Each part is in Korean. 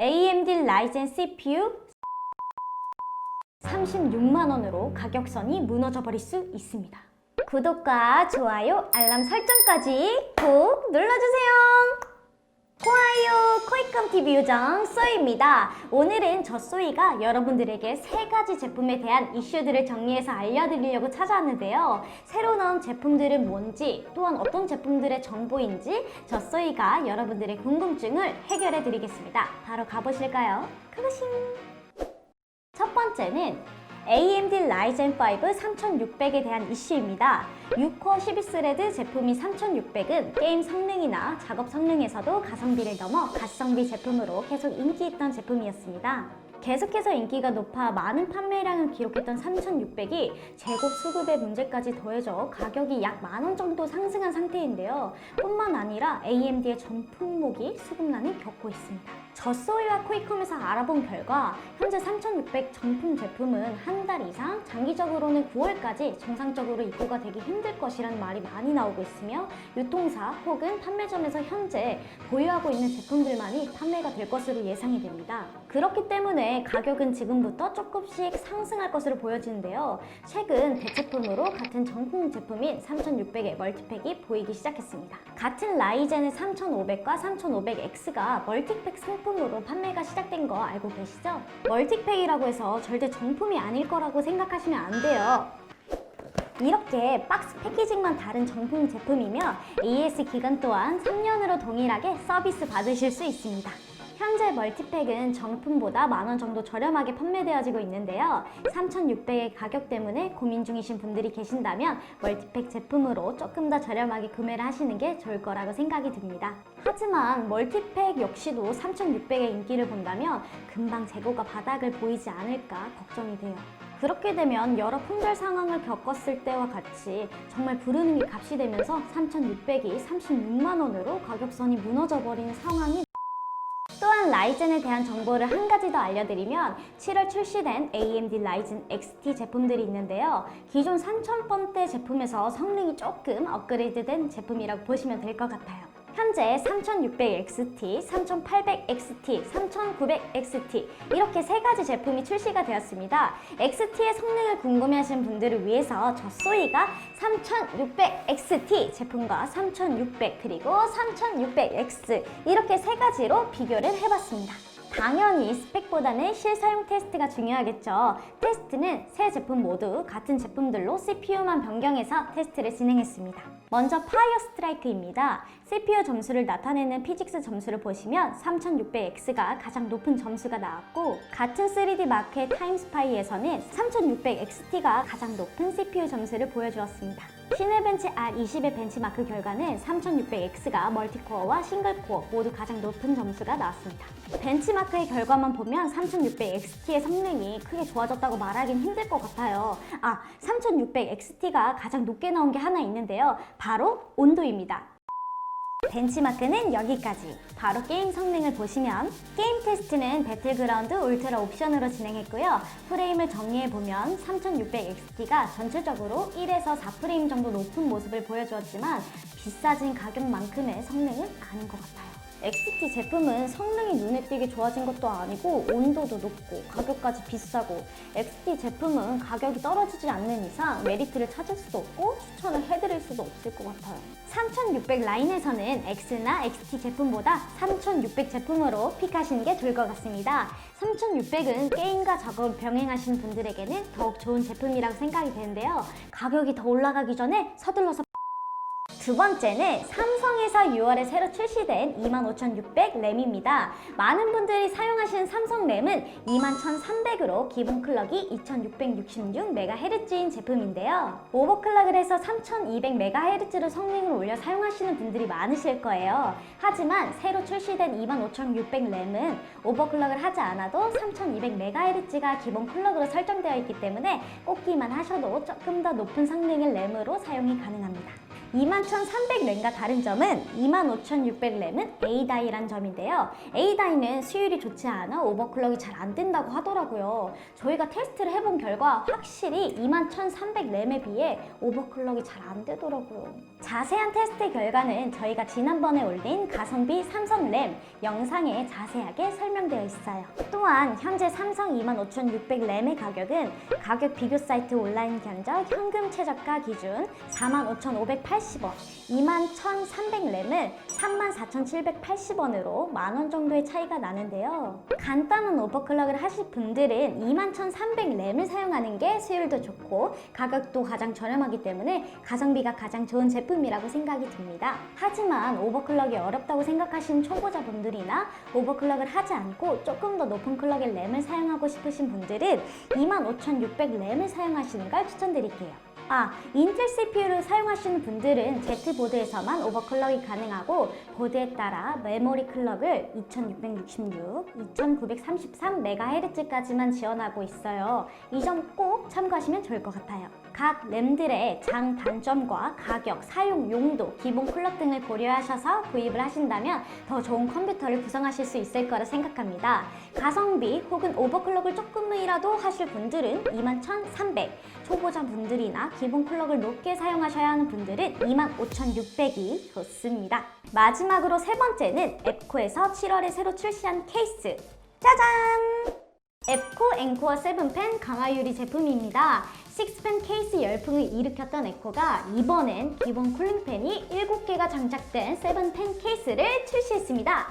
AMD 라이젠 CPU 36만 원으로 가격선이 무너져 버릴 수 있습니다. 구독과 좋아요, 알람 설정까지 꼭 눌러주세요. 좋아요, 코이컴 TV 요정 쏘입니다. 오늘은 저 쏘이가 여러분들에게 세 가지 제품에 대한 이슈들을 정리해서 알려드리려고 찾아왔는데요. 새로 나온 제품들은 뭔지, 또한 어떤 제품들의 정보인지 저 쏘이가 여러분들의 궁금증을 해결해 드리겠습니다. 바로 가보실까요? 가보싱! 첫 번째는 AMD Ryzen 5 3600에 대한 이슈입니다. 6코어 12스레드 제품인 3600은 게임 성능이나 작업 성능에서도 가성비를 넘어 가성비 제품으로 계속 인기 있던 제품이었습니다. 계속해서 인기가 높아 많은 판매량을 기록했던 3600이 제곱 수급의 문제까지 더해져 가격이 약 만 원 정도 상승한 상태인데요. 뿐만 아니라 AMD의 전 품목이 수급난을 겪고 있습니다. 저소이와 코이컴에서 알아본 결과 현재 3600 정품 제품은 한 달 이상 장기적으로는 9월까지 정상적으로 입고가 되기 힘들 것이라는 말이 많이 나오고 있으며 유통사 혹은 판매점에서 현재 보유하고 있는 제품들만이 판매가 될 것으로 예상이 됩니다. 그렇기 때문에 가격은 지금부터 조금씩 상승할 것으로 보여지는데요. 최근 대체품으로 같은 정품 제품인 3600의 멀티팩이 보이기 시작했습니다. 같은 라이젠의 3500과 3500X가 멀티팩 상품 으로 판매가 시작된 거 알고 계시죠? 멀티팩이라고 해서 절대 정품이 아닐 거라고 생각하시면 안 돼요. 이렇게 박스 패키징만 다른 정품 제품이며 AS 기간 또한 3년으로 동일하게 서비스 받으실 수 있습니다. 현재 멀티팩은 정품보다 만원 정도 저렴하게 판매되어지고 있는데요. 3,600의 가격 때문에 고민 중이신 분들이 계신다면 멀티팩 제품으로 조금 더 저렴하게 구매를 하시는 게 좋을 거라고 생각이 듭니다. 하지만 멀티팩 역시도 3,600의 인기를 본다면 금방 재고가 바닥을 보이지 않을까 걱정이 돼요. 그렇게 되면 여러 품절 상황을 겪었을 때와 같이 정말 부르는 게 값이 되면서 3,600이 36만 원으로 가격선이 무너져 버리는 상황이 라이젠에 대한 정보를 한 가지 더 알려드리면 7월 출시된 AMD 라이젠 XT 제품들이 있는데요. 기존 3000번대 제품에서 성능이 조금 업그레이드된 제품이라고 보시면 될 것 같아요. 현재 3600XT, 3800XT, 3900XT 이렇게 세 가지 제품이 출시가 되었습니다. XT의 성능을 궁금해하시는 분들을 위해서 저 소이가 3600XT 제품과 3600 그리고 3600X 이렇게 세 가지로 비교를 해봤습니다. 당연히 스펙보다는 실사용 테스트가 중요하겠죠. 테스트는 세 제품 모두 같은 제품들로 CPU만 변경해서 테스트를 진행했습니다. 먼저 파이어 스트라이크입니다. CPU 점수를 나타내는 피직스 점수를 보시면 3600X가 가장 높은 점수가 나왔고 같은 3D 마켓 타임스파이에서는 3600XT가 가장 높은 CPU 점수를 보여주었습니다. 시네벤치 R20의 벤치마크 결과는 3600X가 멀티코어와 싱글코어 모두 가장 높은 점수가 나왔습니다. 벤치마크의 결과만 보면 3600XT의 성능이 크게 좋아졌다고 말하긴 힘들 것 같아요. 아, 3600XT가 가장 높게 나온 게 하나 있는데요. 바로 온도입니다. 벤치마크는 여기까지. 바로 게임 성능을 보시면 게임 테스트는 배틀그라운드 울트라 옵션으로 진행했고요. 프레임을 정리해보면 3600XT가 전체적으로 1에서 4프레임 정도 높은 모습을 보여주었지만 비싸진 가격만큼의 성능은 아닌 것 같아요. XT 제품은 성능이 눈에 띄게 좋아진 것도 아니고 온도도 높고 가격까지 비싸고 XT 제품은 가격이 떨어지지 않는 이상 메리트를 찾을 수도 없고 추천을 해드릴 수도 없을 것 같아요. 3600 라인에서는 X나 XT 제품보다 3600 제품으로 픽하시는 게 좋을 것 같습니다. 3600은 게임과 작업을 병행하시는 분들에게는 더욱 좋은 제품이라고 생각이 되는데요. 가격이 더 올라가기 전에 서둘러서 두 번째는 삼성에서 6월에 새로 출시된 25600 램입니다. 많은 분들이 사용하시는 삼성 램은 21300으로 기본 클럭이 2666MHz인 제품인데요. 오버클럭을 해서 3200MHz로 성능을 올려 사용하시는 분들이 많으실 거예요. 하지만 새로 출시된 25600 램은 오버클럭을 하지 않아도 3200MHz가 기본 클럭으로 설정되어 있기 때문에 꽂기만 하셔도 조금 더 높은 성능의 램으로 사용이 가능합니다. 21,300램과 다른 점은 25,600램은 A다이란 점인데요. A다이는 수율이 좋지 않아 오버클럭이 잘 안 된다고 하더라고요. 저희가 테스트를 해본 결과 확실히 21,300램에 비해 오버클럭이 잘 안 되더라고요. 자세한 테스트 결과는 저희가 지난번에 올린 가성비 삼성 램 영상에 자세하게 설명되어 있어요. 또한 현재 삼성 25,600램의 가격은 가격 비교 사이트 온라인 견적 현금 최저가 기준 45,580 원, 21,300램은 34,780원으로 만 원 정도의 차이가 나는데요. 간단한 오버클럭을 하실 분들은 21,300램을 사용하는 게 수율도 좋고 가격도 가장 저렴하기 때문에 가성비가 가장 좋은 제품이라고 생각이 듭니다. 하지만 오버클럭이 어렵다고 생각하시는 초보자분들이나 오버클럭을 하지 않고 조금 더 높은 클럭의 램을 사용하고 싶으신 분들은 25,600램을 사용하시는 걸 추천드릴게요. 아, 인텔 CPU를 사용하시는 분들은 Z보드에서만 오버클럭이 가능하고 보드에 따라 메모리 클럭을 2666, 2933MHz까지만 지원하고 있어요. 이 점 꼭 참고하시면 좋을 것 같아요. 각 램들의 장 단점과 가격, 사용 용도, 기본 클럭 등을 고려하셔서 구입을 하신다면 더 좋은 컴퓨터를 구성하실 수 있을 거라 생각합니다. 가성비 혹은 오버클럭을 조금이라도 하실 분들은 21,300, 초보자 분들이나 기본 클럭을 높게 사용하셔야 하는 분들은 25,600이 좋습니다. 마지막으로 세 번째는 앱코에서 7월에 새로 출시한 케이스. 짜잔! 앱코 앵코어 7펜 강화 유리 제품입니다. 6펜 케이스 열풍을 일으켰던 에코가 이번엔 기본 쿨링팬이 7개가 장착된 7펜 케이스를 출시했습니다.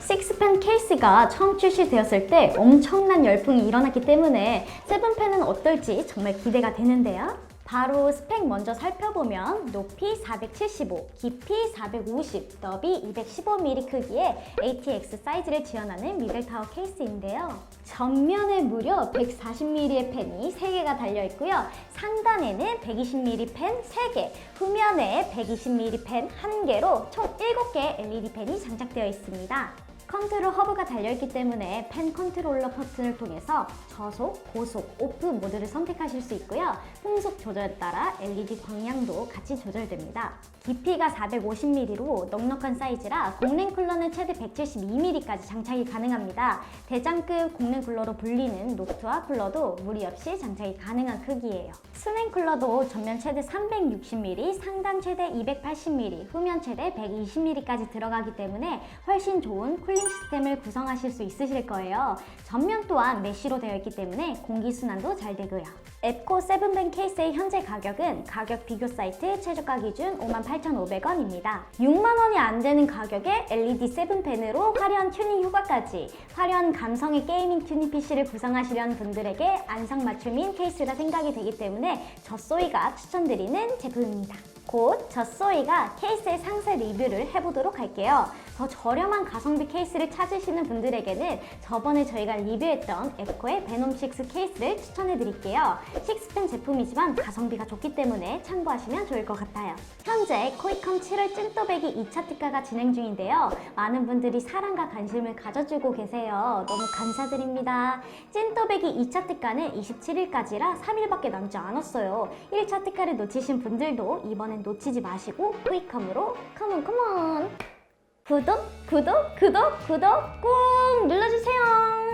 식스펜 케이스가 처음 출시되었을 때 엄청난 열풍이 일어났기 때문에 세븐펜은 어떨지 정말 기대가 되는데요. 바로 스펙 먼저 살펴보면 높이 475, 깊이 450, 너비 215mm 크기의 ATX 사이즈를 지원하는 미들타워 케이스인데요. 전면에 무려 140mm의 펜이 3개가 달려있고요. 상단에는 120mm 펜 3개, 후면에 120mm 펜 1개로 총 7개의 LED 펜이 장착되어 있습니다. 컨트롤 허브가 달려있기 때문에 펜 컨트롤러 버튼을 통해서 저속, 고속, 오프 모드를 선택하실 수 있고요. 풍속 조절 에 따라 LED 광량도 같이 조절됩니다. 깊이가 450mm로 넉넉한 사이즈라 공랭 쿨러는 최대 172mm까지 장착이 가능합니다. 대장급 공랭 쿨러로 불리는 노트와 쿨러도 무리 없이 장착이 가능한 크기예요. 스냉 쿨러도 전면 최대 360mm, 상단 최대 280mm, 후면 최대 120mm까지 들어가기 때문에 훨씬 좋은 쿨링 시스템을 구성하실 수 있으실 거예요. 전면 또한 메쉬로 되어 있기 때문에 공기순환도 잘 되고요. 앱코 7밴 케이스의 현재 가격은 가격 비교 사이트 최저가 기준 58,500원입니다. 6만원이 안 되는 가격에 LED 7펜으로 화려한 튜닝 효과까지 화려한 감성의 게이밍 튜닝 PC를 구성하시려는 분들에게 안성맞춤인 케이스라 생각이 되기 때문에 저소이가 추천드리는 제품입니다. 곧 저소이가 케이스의 상세 리뷰를 해보도록 할게요. 더 저렴한 가성비 케이스를 찾으시는 분들에게는 저번에 저희가 리뷰했던 에코의 베놈6 케이스를 추천해드릴게요. 6펜 제품이지만 가성비가 좋기 때문에 참고하시면 좋을 것 같아요. 현재 코이컴 7월 찐또배기 2차 특가가 진행 중인데요. 많은 분들이 사랑과 관심을 가져주고 계세요. 너무 감사드립니다. 찐또배기 2차 특가는 27일까지라 3일밖에 남지 않았어요. 1차 특가를 놓치신 분들도 이번엔 놓치지 마시고 코이컴으로 컴온 컴온 구독 구독 구독 구독 꾹 눌러주세요.